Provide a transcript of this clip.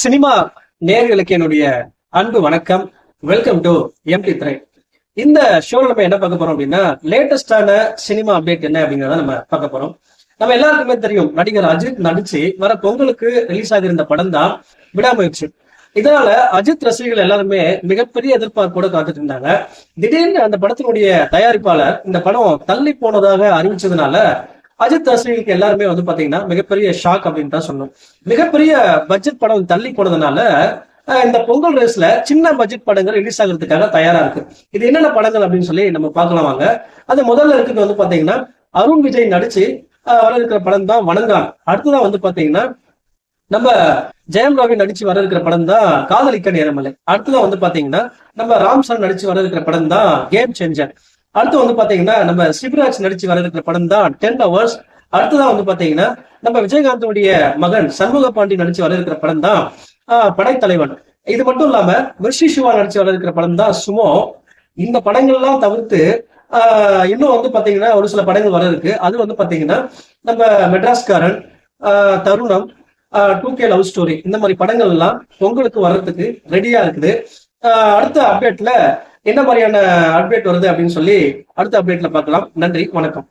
Cinema நேர்களுக்கு என்னுடைய அன்பு வணக்கம். வெல்கம் டு எம்டி திரை இந்த ஷோல நம்ம என்ன பார்க்க போறோம் அப்படின்னா லேட்டஸ்டான சினிமா அப்டேட் என்ன அப்படிங்கறத நம்ம பார்க்க போறோம். நம்ம எல்லாருக்குமே தெரியும் நடிகர் அஜித் நடிச்சு வர பொங்கலுக்கு ரிலீஸ் ஆகியிருந்த படம் தான் விடாமுயற்சி. இதனால அஜித் ரசிகர்கள் எல்லாருமே மிகப்பெரிய எதிர்பார்ப்போட காத்துட்டு இருந்தாங்க. திடீர்னு அந்த படத்தினுடைய தயாரிப்பாளர் இந்த படம் தள்ளி போனதாக அறிவிச்சதுனால அஜித் ரசிகர்களுக்கு எல்லாருமே வந்து பாத்தீங்கன்னா மிகப்பெரிய ஷாக் அப்படின்னு தான் சொல்லணும். மிகப்பெரிய பட்ஜெட் படம் தள்ளி போனதுனால இந்த பொங்கல் ரேஸ்ல சின்ன பட்ஜெட் படங்கள் ரிலீஸ் ஆகிறதுக்காக தயாரா இருக்கு. இது என்னென்ன படங்கள் அப்படின்னு சொல்லி நம்ம பார்க்கலாம் வாங்க. அது முதல்ல இருக்கிறது வந்து பாத்தீங்கன்னா அருண் விஜய் நடிச்சு வர இருக்கிற படம் தான் வணங்கான் அடுத்ததான் வந்து பாத்தீங்கன்னா நம்ம ஜெயம் ரவி நடிச்சு வர இருக்கிற படம் தான் காதலிக்க நேரமலை அடுத்ததான் வந்து பாத்தீங்கன்னா நம்ம ராம் சரண் நடிச்சு வர இருக்கிற படம் தான் கேம் சேஞ்சர் அடுத்து வந்து பாத்தீங்கன்னா நம்ம சிவராஜ் நடிச்சு வர இருக்கிற படம் தான் டென் ஹவர்ஸ் அடுத்ததான் வந்து பாத்தீங்கன்னா நம்ம விஜயகாந்தனுடைய மகன் சண்முக பாண்டி நடிச்சு வர இருக்கிற படம் தான் ஆஹ், படைத்தலைவன். இது மட்டும் இல்லாம மிர்ஷி சிவா நடிச்சு வர இருக்கிற படம் தான் சுமோ. இந்த படங்கள்லாம் தவிர்த்து ஆஹ், இன்னும் வந்து பாத்தீங்கன்னா ஒரு சில படங்கள் வர இருக்கு அது வந்து பாத்தீங்கன்னா நம்ம மெட்ராஸ்காரன் ஆஹ், தருணம் டூ கே லவ் ஸ்டோரி இந்த மாதிரி படங்கள் எல்லாம் பொங்கலுக்கு வர்றதுக்கு ரெடியா இருக்குது. அடுத்த அப்டேட்ல என்ன மாதிரியான அப்டேட் வருது அப்படின்னு சொல்லி அடுத்த அப்டேட்ல பார்க்கலாம். நன்றி வணக்கம்.